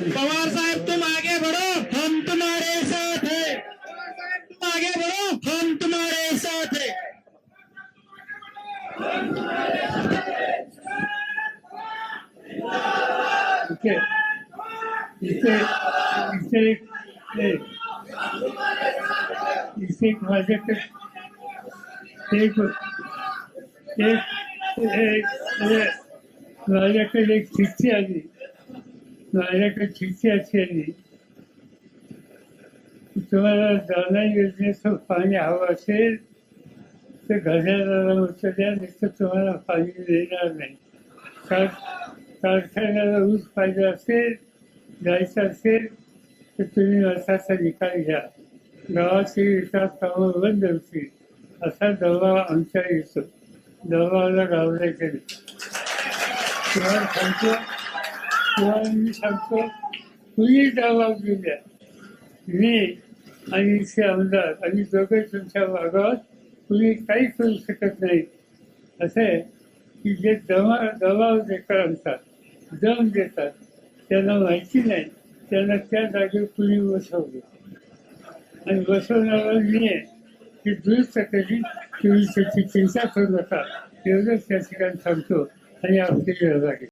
पवार साहेब तुम आगे बढ़ो हम तुम्हारे साथ है तुम आगे बढ़ो हम तुम्हारे साथ है इसे, इसे, इसे, इसे, इसे, इथे एक माझ्याकडे एक एक एक- एक चिठ्ठी आली माझ्याकडे चिठ्ठी अशी आली तुम्हाला दाना योजनेचं पाणी हवं असेल तर घड्याळाला उत्तर द्या नाही तर तुम्हाला पाणी देणार नाही. कार कारखान्याला ऊस पाहिजे असेल जायचं असेल तर तुम्ही असाचा निकाल घ्या. गावाची विकास कामं बंद होतील असा दबाव आमच्या येतो दबावाला गावले केले तुम्हाला सांगतो तुम्हाला मी सांगतो कुणी दबाव दिल्या मी आणि इथे आमदार आणि दोघे तुमच्या भागात कुणी काही करू शकत नाही. असं आहे की जे दमा दबाव देकर आणतात दम देतात त्यांना माहिती नाही त्यांना त्या जागेवर कुणी बसवले? आणि बसवणारा मी आहे की दुरुस्त कधी तुम्ही त्याची चिंता करू नका. एवढंच त्या ठिकाणी सांगतो आणि आपली वेळ लागेल.